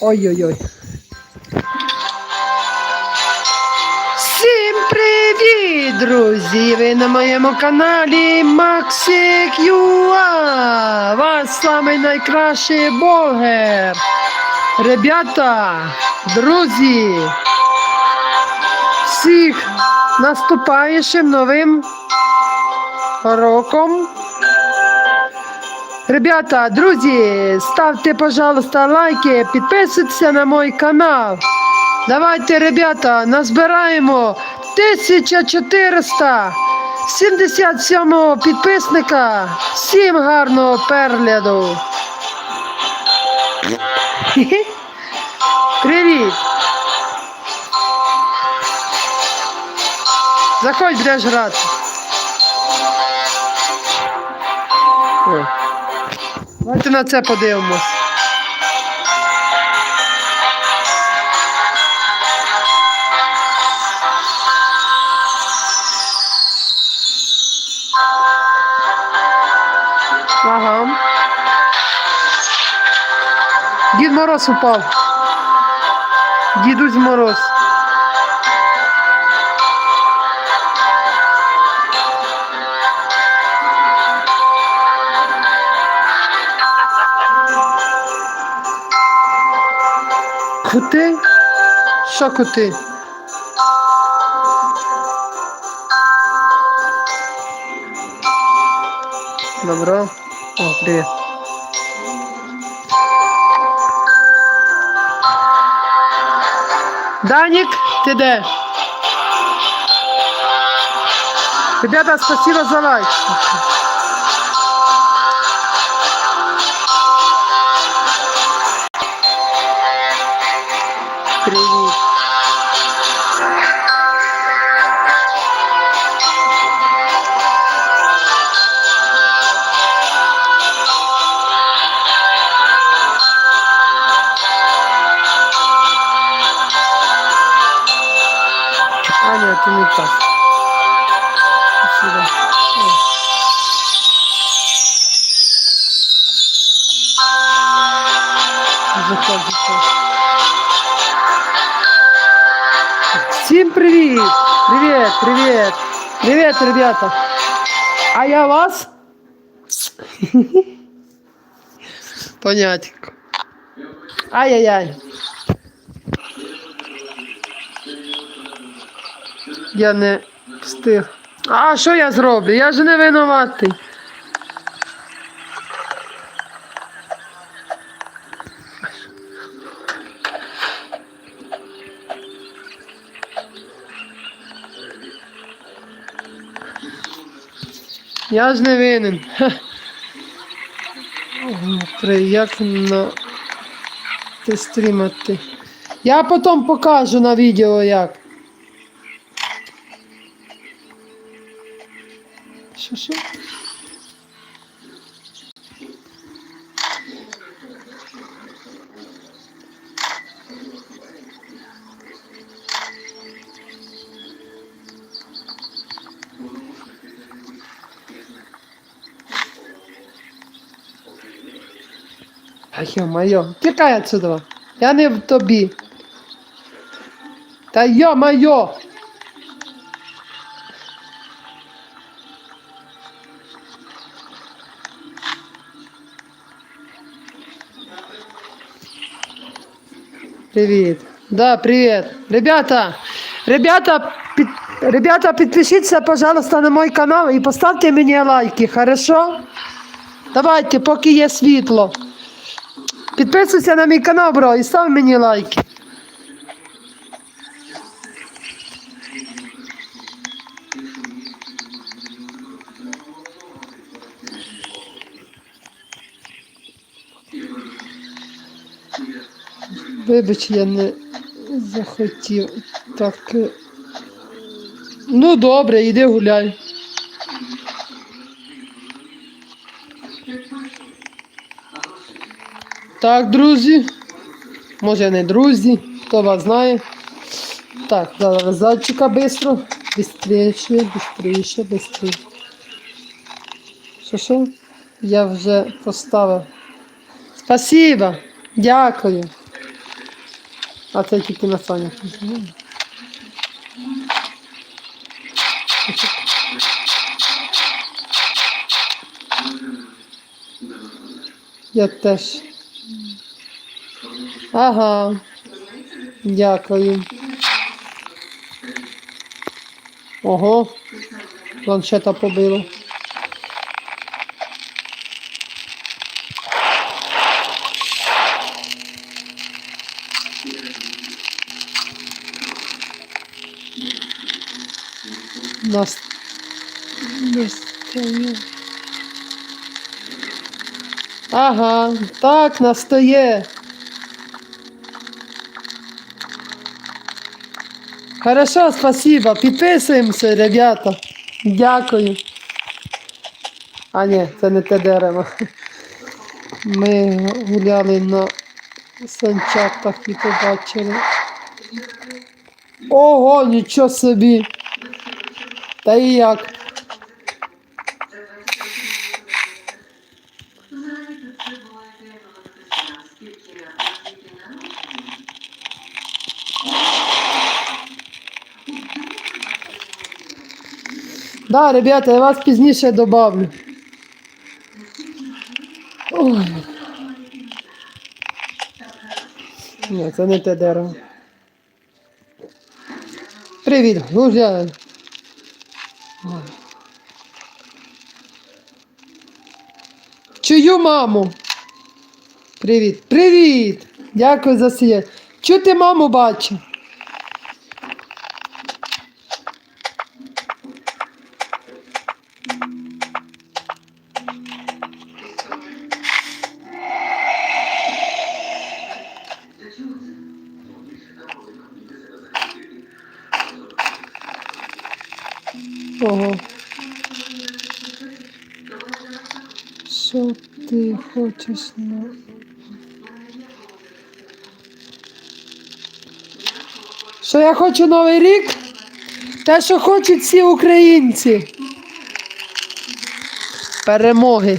Ой-ой-ой. Всім привіт, друзі! Ви на моєму каналі Максик Юа. Вас самий найкращий блогер. Ребята, друзі, всіх наступаючим новим роком. Ребята, друзі, ставте, пожалуйста, лайки, підписуйтесь на мой канал. Давайте, ребята, назбираємо 1477 підписника. Всім гарного перегляду. Привіт. Заходь, будеш грати. Давайте на це подивимось. Ага. Дід Мороз упав. Дідусь Мороз. Кути? Що кути? Добро. О, привіт. Данік, ти де? Ребята, спасибо за лайк. Привіт. А, нет, это не так. Привет, привет! Ребята! А я вас? Понятно. Ай-яй-яй. Я не встиг. А що я зроблю? Я ж не винуватий. Я ж не винен. Як на ти стрімати. Я потім покажу на відео як. Що що? А ё-моё, тікай отсюда. Я не в тобі. Та ё-моё! Привет. Да, привет. Ребята, ребята, під- ребята, підпишіться, пожалуйста, на мой канал і поставте мені лайки, хорошо? Давайте, поки є світло. Підписуйся на мій канал, бро, і став мені лайки. Вибач, я не захотів. Так. Ну, добре, йди гуляй. Так, друзі. Може не друзі, хто вас знає. Так, зараз зайчика швидко. Бистріше, бистріше, бистріше. Що що? Я вже поставив. Спасибо. Дякую. А це тільки на Санях. Я теж. Ага. Дякую. Ого. Планшета побило. Нас... Ага, так, настає. Хорошо, спасибо. Підписуємося, ребята. Дякую. А ні, це не те дерево. Ми гуляли на санчатах і побачили. Ого, нічого собі. Та і як? Да, ребята, я вас пізніше добавлю. Ой. Ні, це не те дерево. Привіт. Ой. Чую маму. Привіт. Привіт! Дякую за сіє. Чу ти маму бачу? Ти. Що я хочу Новий рік? Те, що хочуть всі українці. Перемоги.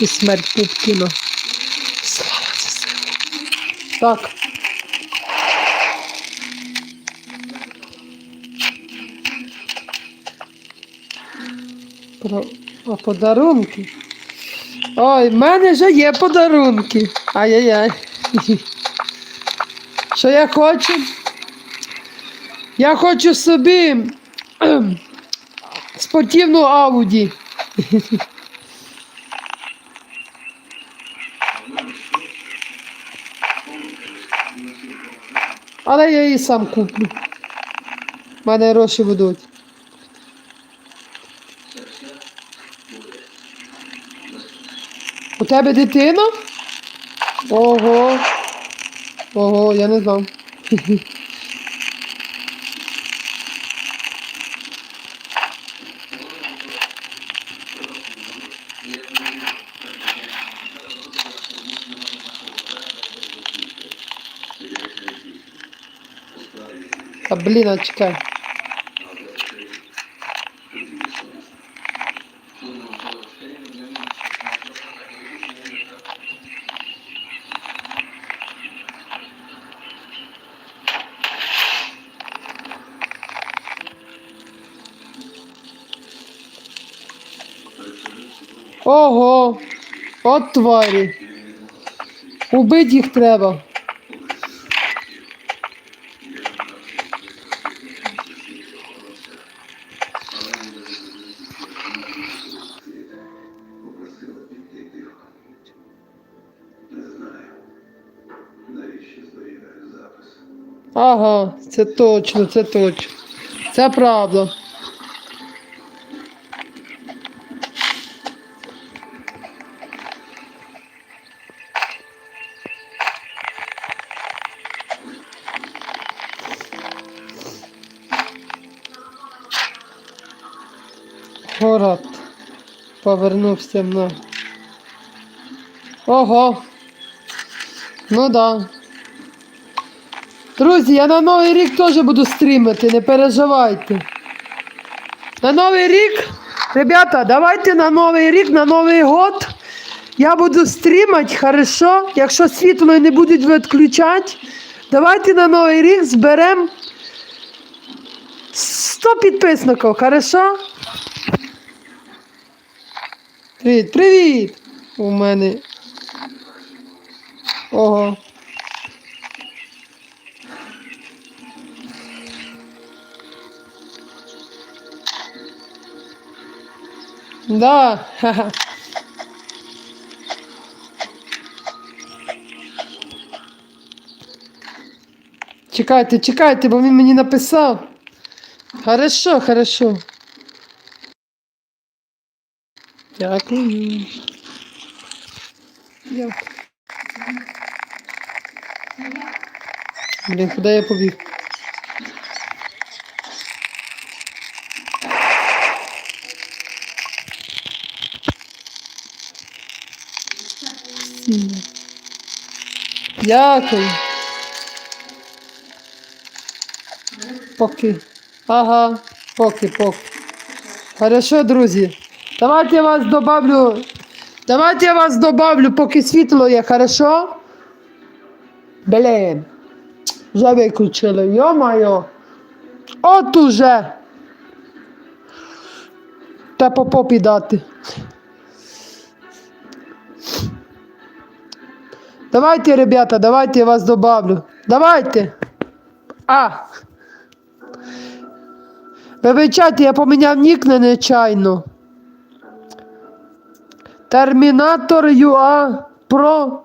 І смерть. Слава Так. Про... А подарунки? Ой, в мене вже є подарунки. Ай-яй-яй. Що я хочу? Я хочу собі спортивну Ауді. Але я її сам куплю. У мене гроші будуть. У тебе дитина? Ого. Ого, я не знав. Та блін, а чекай. Ого, от тварі. Убить їх треба. Ага, це точно, це точно. Це правда. Город повернувся на. Ого. Ну да. Друзі, я на Новий рік теж буду стрімити, не переживайте. На Новий рік, ребята, давайте на Новий рік, на Новий год. Я буду стрімати, хорошо. Якщо світло не будуть відключати, Давайте на Новий рік зберемо 100 підписників, хорошо? Привіт, привіт! У мене. Ого. Да. Чекайте, чекайте, бо він мені написав. Хорошо, хорошо. Дякую. Дякую. Блін, куди я побіг? Дякую. Поки. Ага, поки, поки. Хорошо, друзі. Давайте я вас добавлю. Давайте я вас добавлю, поки світло є, хорошо? Блін. Вже виключили. Йо-моє. От уже. Та по попі дати. Давайте, ребята, давайте я вас добавлю. Давайте. А. Вибачайте, я поміняв нік не нечайно. Термінатор ЮА Про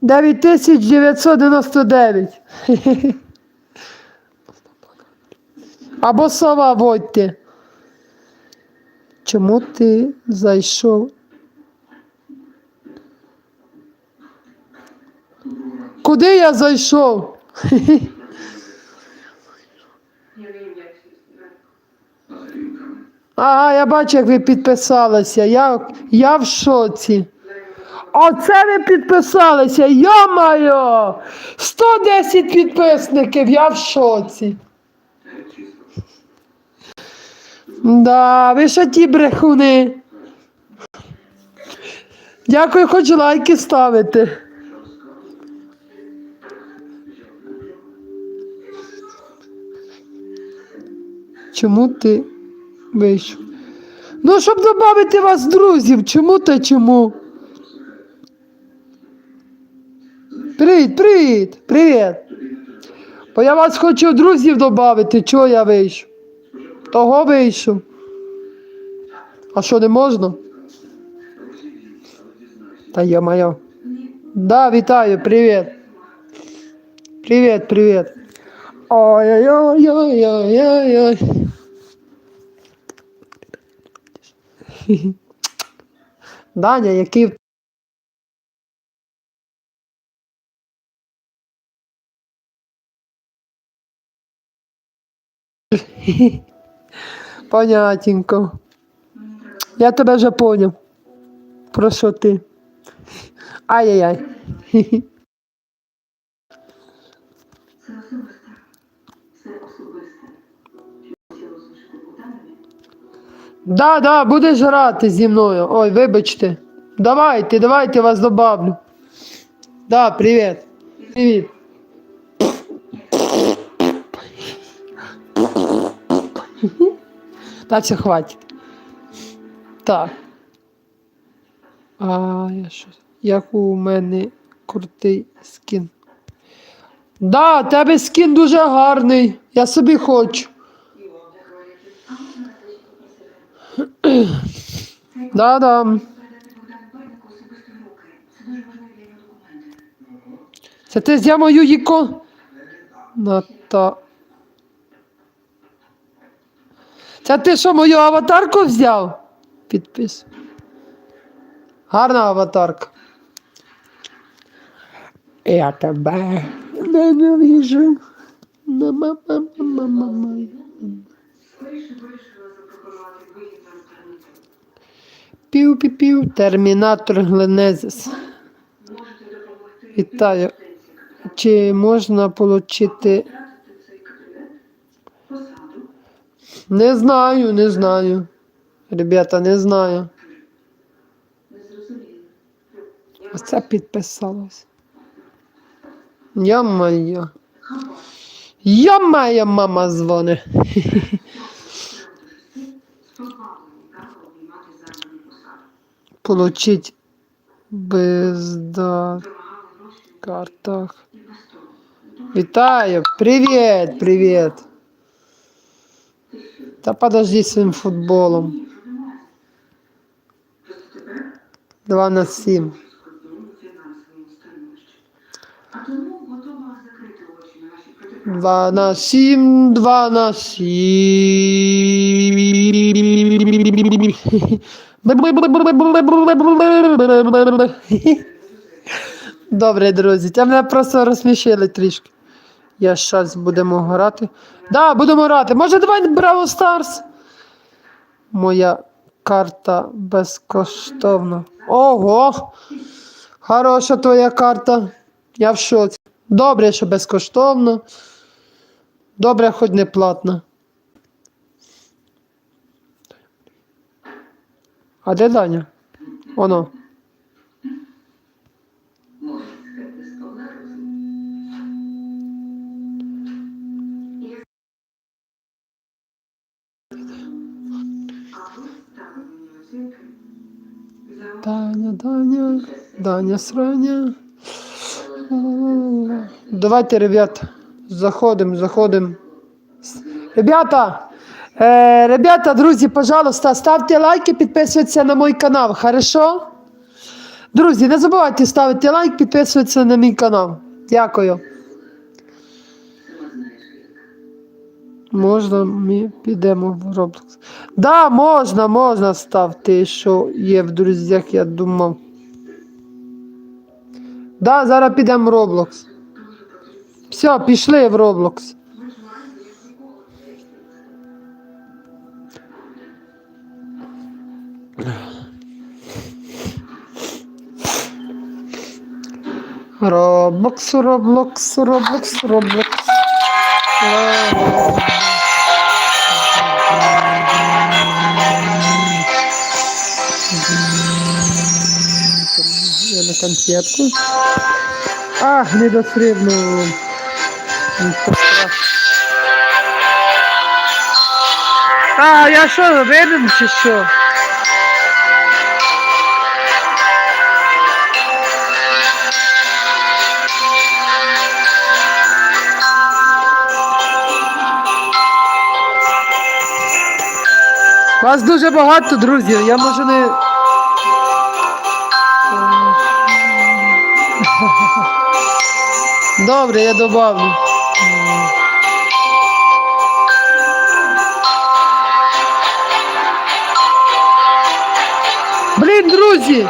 9999. Або сова водьте. Чому ти зайшов? Куди я зайшов? Ага, я бачу, як ви підписалися. Я, я в шоці. Оце ви підписалися. Йо-моє! 110 підписників, я в шоці. Да, ви що ті брехуни. Дякую, хоч лайки ставити. Чому ти вийшов? Ну, щоб додати вас друзів, чому та чому? Привіт, привіт, привіт. Бо я вас хочу друзів додати, чого я вийшов? Того вийшов. А що не можна? Та я моя. Да, вітаю, привіт. Привіт, привіт. Ой-ой-ой-ой-ой-ой. Даня, який Понятенько. Я тебе вже поняв. Про що ти? Ай-яй-яй. Да, да, будеш грати зі мною. Ой, вибачте. Давайте, давайте вас добавлю. Да, привіт. Привіт. Так, все, хватить. Так. А, я що? Як у мене крутий скін. Да, тебе скін дуже гарний. Я собі хочу. Да, да. Передати Богдану Байдику особисто в руки. Це ти взяв мою іко? Ната. Це ти що, мою аватарку взяв? Підпис. Гарна аватарка. Я тебе ненавижу. Скоріше вирішила Пів-пів-пів. Термінатор Гленезис. Вітаю. Чи можна отримати... Не знаю, не знаю. Ребята, не знаю. Я Оце підписалось. Я-моє. Я-моє, мама дзвони. з позбавлені Получить бездар Вимагали гроші картах. і без того. Дуже Вітаю, привіт, привіт. Та подожди з своїм футболом. ні, вже немає. Просто тепер 2 на 7. скрутному фінансовому становищі. А тому готова закрити очі на наші протиправні 2 на 7, 2 на 7. Добре, друзі, це мене просто розсмішили трішки. Я щас будемо грати. Да, будемо грати. Може, давай Браво Старс? Моя карта безкоштовна. Ого! Хороша твоя карта. Я в шоці. Добре, що безкоштовно. Добре, хоч не платно. А де Даня? Оно. Даня, Даня, Даня сраня. Давайте, ребят, заходим, заходим. Ребята, э, ребята, друзі, пожалуйста, ставте лайки, підписуйтесь на мой канал, хорошо? Друзі, не забувайте ставити лайк, підписуватися на мій канал. Дякую. Можна, ми підемо в Roblox. Да, можна, можна ставити, що є в друзях, я думав. Да, зараз підемо в Roblox. Все, пішли в Roblox. Roblox, Roblox, Roblox, Roblox. Я на конфетку. Ах, не страшного. А, я що, винен чи? Вас дуже багато, друзі. Я можу не. Добре, я добавлю. Блін, друзі!